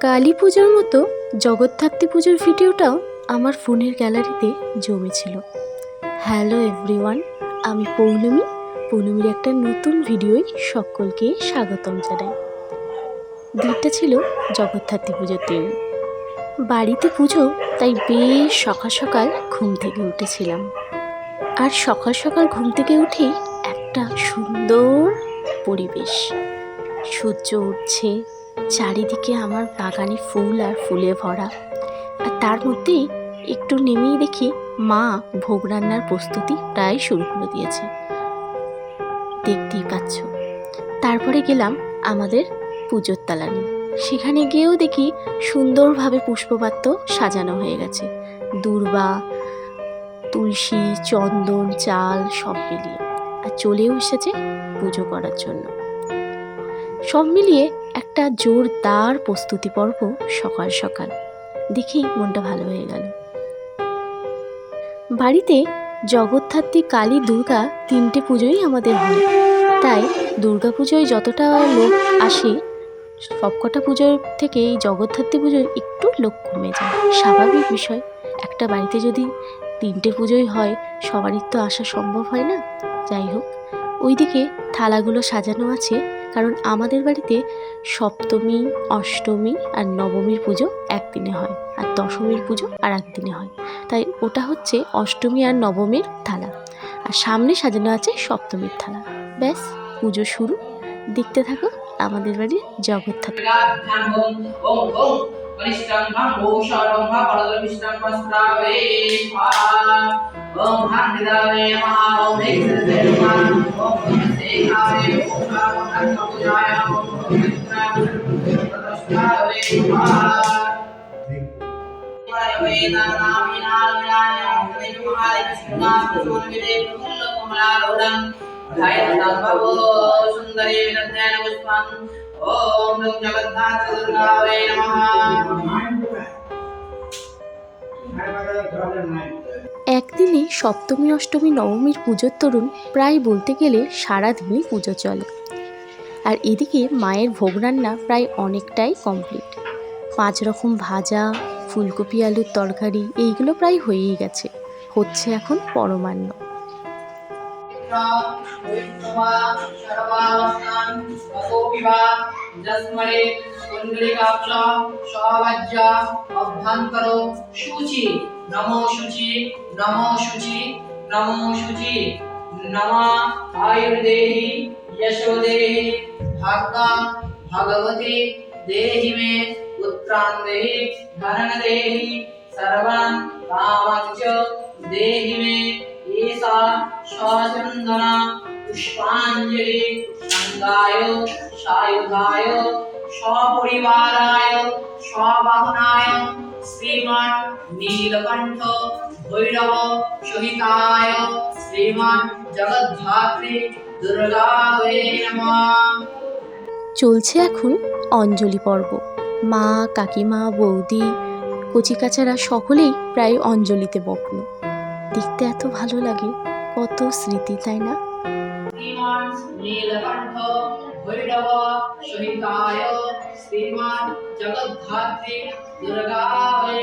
কালী পুজোর মতো জগদ্ধাত্রী পুজোর ভিডিওটাও আমার ফোনের গ্যালারিতে জমেছিল। হ্যালো এভরিওয়ান, আমি পৌলমী। পৌলমীর একটা নতুন ভিডিওয় সকলকে স্বাগতম জানাই। দিনটা ছিল জগদ্ধাত্রী পুজোর দিন। বাড়িতে পুজো, তাই বেশ সকাল সকাল ঘুম থেকে উঠেছিলাম। আর সকাল সকাল ঘুম থেকে উঠেই একটা সুন্দর পরিবেশ। সূর্য উঠছে চারিদিকে আমার বাগানে ফুল আর ফুলে ভরা। আর তার মধ্যেই একটু নেমেই দেখি মা ভোগ রান্নার প্রস্তুতি প্রায় শুরু করে দিয়েছে। দেখতেই পাচ্ছ। তারপরে গেলাম আমাদের পুজোর তালানি। সেখানে গিয়েও দেখি সুন্দরভাবে পুষ্পপাত্র সাজানো হয়ে গেছে। দূর্বা, তুলসী, চন্দন, চাল সব মিলিয়ে। আর চলেও এসেছে পুজো করার জন্য। সব মিলিয়ে একটা জোরদার প্রস্তুতি পর্ব সকাল সকাল। দেখেই মনটা ভালো হয়ে গেল। বাড়িতে জগদ্ধাত্রী কালী দুর্গা তিনটে পুজোই আমাদের হয়। তাই দুর্গা পুজোয় যতটা লোক আসে, সবকটা পুজোর থেকে এই জগদ্ধাত্রী পুজোয় একটু লোক কমে যায়। স্বাভাবিক বিষয়, একটা বাড়িতে যদি তিনটে পুজোই হয়, সবারই তো আসা সম্ভব হয় না? যাই হোক, ওইদিকে থালাগুলো সাজানো আছে। কারণ আমাদের বাড়িতে সপ্তমী অষ্টমী আর নবমীর পুজো একদিনে হয় আর দশমীর পুজো আর একদিনে হয় তাই ওটা হচ্ছে অষ্টমী আর নবমীর থালা আর সামনে সাজানো আছে সপ্তমীর থালা ব্যাস পুজো শুরু দেখতে থাকো আমাদের বাড়ির জগদ্ধাত্রী ध्यान ओम ओम ओम वरिष्ठं भं भूषणं भं परदविष्टं वस्त्रावे स्वाहा ओम हरिदावे नमः ओम एकसते नमः ओम सेखावे ओम भगवताय ओम प्रतिष्ठावे स्वाहा सुंदरी विदध्यान पुष्पम् ॐ जगद्धात्र दुर्गावे नमः একদিনে সপ্তমী অষ্টমী নবমীর পুজোর তরুণ প্রায় বলতে গেলে সারাদিনই পুজো চলে আর এদিকে মায়ের ভোগ রান্না প্রায় অনেকটাই কমপ্লিট পাঁচ রকম ভাজা, ফুলকপি, আলুর তরকারি, এইগুলো প্রায় হয়েই গেছে। হচ্ছে এখন পরমান্ন। নমো শুচি নমো শুচি, নম আয়ুর্দেহি यशोदे, भक्ता, भगवते, देहि मे पुत्रान् देहि धनं देहि सर्वान् कामान् च देहि मे, एषा श्वासन्दना पुष्पाञ्जलि सङ्गाय सायुधाय स्वपरिवाराय स्ववाहनाय श्रीमन् नीलकण्ठ, भैरव सहिताय श्रीमन् जगद्धात्री চলছে এখন অঞ্জলি পর্ব। মা কাকিমা বৌদি কচিকাচারা সকলেই প্রায় অঞ্জলিতে মগ্ন দেখতে এত ভালো লাগে কত স্মৃতি তাই না? শ্রীমান নীলকণ্ঠ ভৈরব সহিতায় শ্রীমান জগদ্ধাত্রী দুর্গাবে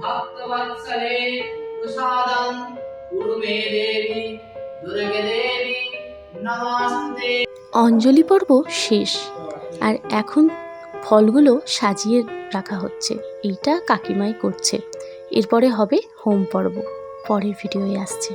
भक्तवत्सले प्रसादं कुरु मे देवी নমস্তে অঞ্জলি পর্ব শেষ আর এখন ফলগুলো সাজিয়ে রাখা হচ্ছে এইটা কাকিমাই করছে এরপরে হবে হোম পর্ব পরের ভিডিওয়ে আসছে